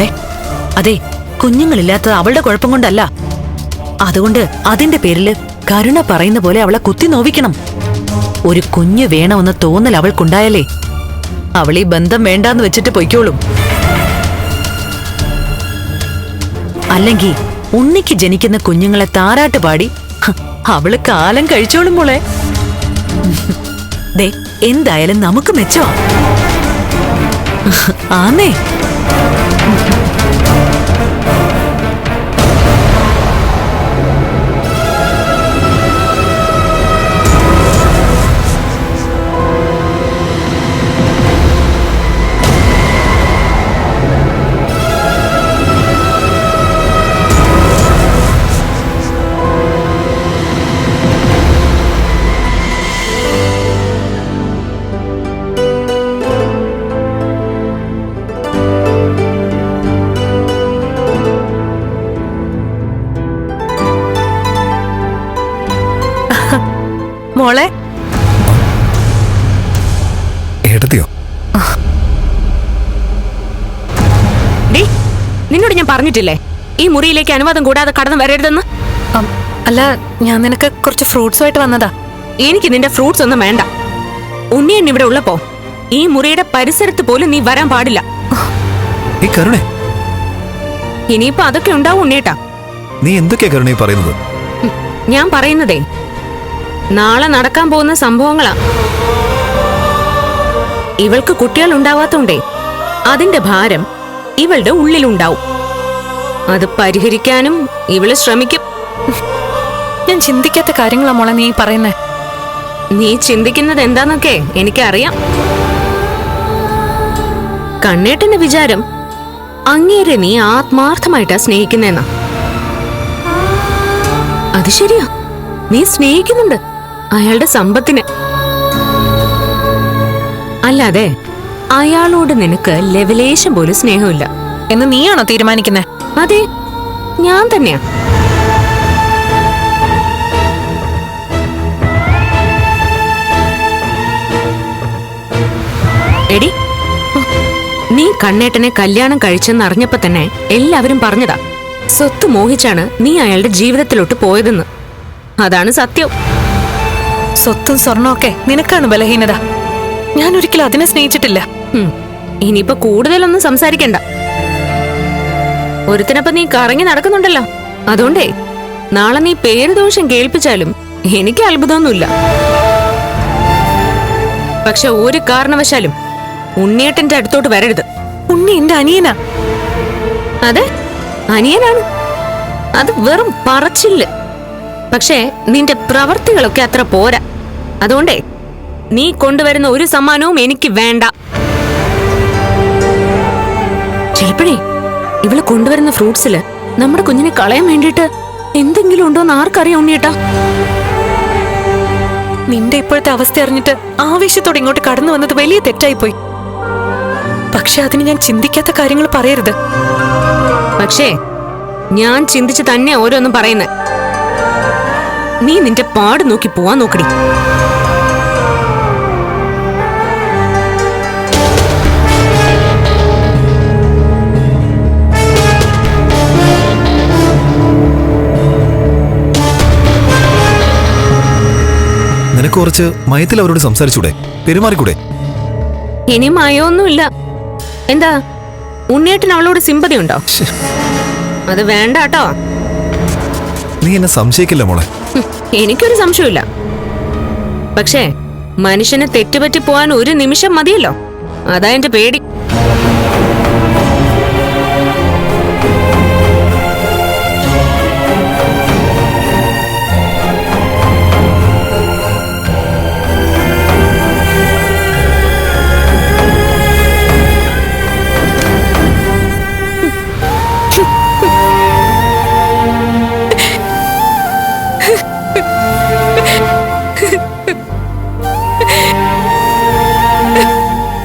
മോളെ. അതെ കുഞ്ഞുങ്ങളില്ലാത്തത് അവളുടെ കുഴപ്പം കൊണ്ടല്ല. അതുകൊണ്ട് അതിന്റെ പേരിൽ കരുണ പറയുന്ന പോലെ അവളെ കുത്തി നോവിക്കണം. ഒരു കുഞ്ഞ് വേണമെന്ന് തോന്നൽ അവൾക്കുണ്ടായാലേ അവൾ ഈ ബന്ധം വേണ്ടാന്ന് വെച്ചിട്ട് പൊയ്ക്കോളും. അല്ലെങ്കിൽ ഉണ്ണിക്ക് ജനിക്കുന്ന കുഞ്ഞുങ്ങളെ താരാട്ട് പാടി അവൾ കാലം കഴിച്ചോളും മോളെ. ദേ എന്തായാലും നമുക്ക് മെച്ചോ ആന്നേ. മോളെ. ഡി നിന്നോട് ഞാൻ പറഞ്ഞിട്ടില്ലേ? ഈ മുറിയിലേക്ക് അനുവാദം കൂടാതെ കടന്നു വരരുതെന്ന്? അല്ല ഞാൻ നിനക്ക് കുറച്ച് ഫ്രൂട്ട്സുമായിട്ട് വന്നതാ. എനിക്ക് നിന്റെ ഫ്രൂട്ട്സ് ഒന്നും വേണ്ട. ഉണ്ണിയൻ ഇവിടെ ഉള്ളപ്പോ ഈ മുറിയുടെ പരിസരത്ത് പോലും നീ വരാൻ പാടില്ല. ഇനിയിപ്പോ അതൊക്കെ ഉണ്ടാവും ഉണ്ണിയേട്ടാ. നീ എന്തൊക്കെയാ കരുണേ പറയുന്നത്? ഞാൻ പറയുന്നതേ നാളെ നടക്കാൻ പോകുന്ന സംഭവങ്ങളാ. ഇവൾക്ക് കുട്ടികൾ ഉണ്ടാവാത്തോണ്ടേ അതിന്റെ ഭാരം ഇവളുടെ ഉള്ളിലുണ്ടാവും. അത് പരിഹരിക്കാനും ഇവൾ ശ്രമിക്കും. ഞാൻ ചിന്തിക്കാത്ത കാര്യങ്ങളാ മോളെ നീ പറയുന്നേ. നീ ചിന്തിക്കുന്നത് എന്താന്നൊക്കെ എനിക്കറിയാം. കണ്ണേട്ടന്റെ വിചാരം അങ്ങേരെ നീ ആത്മാർത്ഥമായിട്ടാ സ്നേഹിക്കുന്നേന്നാ. അത് ശരിയാ. നീ സ്നേഹിക്കുന്നുണ്ട്. അയാളുടെ സമ്പത്തിന്. അല്ലാതെ അയാളോട് നിനക്ക് ലെവലേശം പോലും സ്നേഹമില്ല. എന്ന് നീയാണോ തീരുമാനിക്കുന്നത് അതെ ഞാൻ തന്നെയാ. എടി നീ കണ്ണേട്ടനെ കല്യാണം കഴിച്ചെന്ന് അറിഞ്ഞപ്പോ തന്നെ എല്ലാവരും പറഞ്ഞതാ. സ്വത്ത് മോഹിച്ചാണ് നീ അയാളുടെ ജീവിതത്തിലോട്ട് പോയതെന്ന്. അതാണ് സത്യം. സ്വത്തും സ്വർണമൊക്കെ നിനക്കാണ് ബലഹീനത. ഞാൻ ഒരിക്കലും അതിനെ സ്നേഹിച്ചിട്ടില്ല. ഇനിയിപ്പോ കൂടുതലൊന്നും സംസാരിക്കണ്ട. ഒരുത്തിനപ്പം നീ കറങ്ങി നടക്കുന്നുണ്ടല്ലോ. അതുകൊണ്ടേ നാളെ നീ പേര് ദോഷം കേൾപ്പിച്ചാലും എനിക്ക് അത്ഭുതമൊന്നുമില്ല. പക്ഷെ ഒരു കാരണവശാലും ഉണ്ണിയേട്ടന്റെ അടുത്തോട്ട് വരരുത്. ഉണ്ണി എന്റെ അനിയനാ. അതെ അനിയനാണ്. അത് വെറും പറച്ചില്ല. പക്ഷേ നിന്റെ പ്രവർത്തികളൊക്കെ അത്ര പോരാ. അതുകൊണ്ടേ നീ കൊണ്ടുവരുന്ന ഒരു സമ്മാനവും എനിക്ക് വേണ്ട. ചിലപ്പോഴേ ഇവൾ കൊണ്ടുവരുന്ന ഫ്രൂട്ട്സിൽ നമ്മുടെ കുഞ്ഞിനെ കളയാൻ വേണ്ടിയിട്ട് എന്തെങ്കിലും ഉണ്ടോന്ന് ആർക്കറിയാം ഉണ്ണിയേട്ടാ? നിന്റെ ഇപ്പോഴത്തെ അവസ്ഥ അറിഞ്ഞിട്ട് ആവേശത്തോടെ ഇങ്ങോട്ട് കടന്നു വന്നത് വലിയ തെറ്റായിപ്പോയി. പക്ഷെ അതിന് ഞാൻ ചിന്തിക്കാത്ത കാര്യങ്ങൾ പറയരുത്. പക്ഷേ ഞാൻ ചിന്തിച്ച് തന്നെ ഓരോന്നും പറയുന്നത് നീ നിന്റെ പാട് നോക്കി പോവാൻ നോക്കടി. നിനക്ക് കുറച്ച് മയത്തിൽ അവരോട് സംസാരിച്ചൂടെ? പെരുമാറിക്കൂടെ? ഇനി മയൊന്നുമില്ല. എന്താ ഉണ്ണിയേട്ടൻ അവളോട് സിമ്പതി ഉണ്ടോ അത് വേണ്ട കേട്ടോ. നീ എന്നെ സംശയിക്കില്ല മോളെ. എനിക്കൊരു സംശയമില്ല പക്ഷേ മനുഷ്യനെ തെറ്റുപറ്റി പോവാൻ ഒരു നിമിഷം മതിയല്ലോ. അതാ എന്റെ പേടി.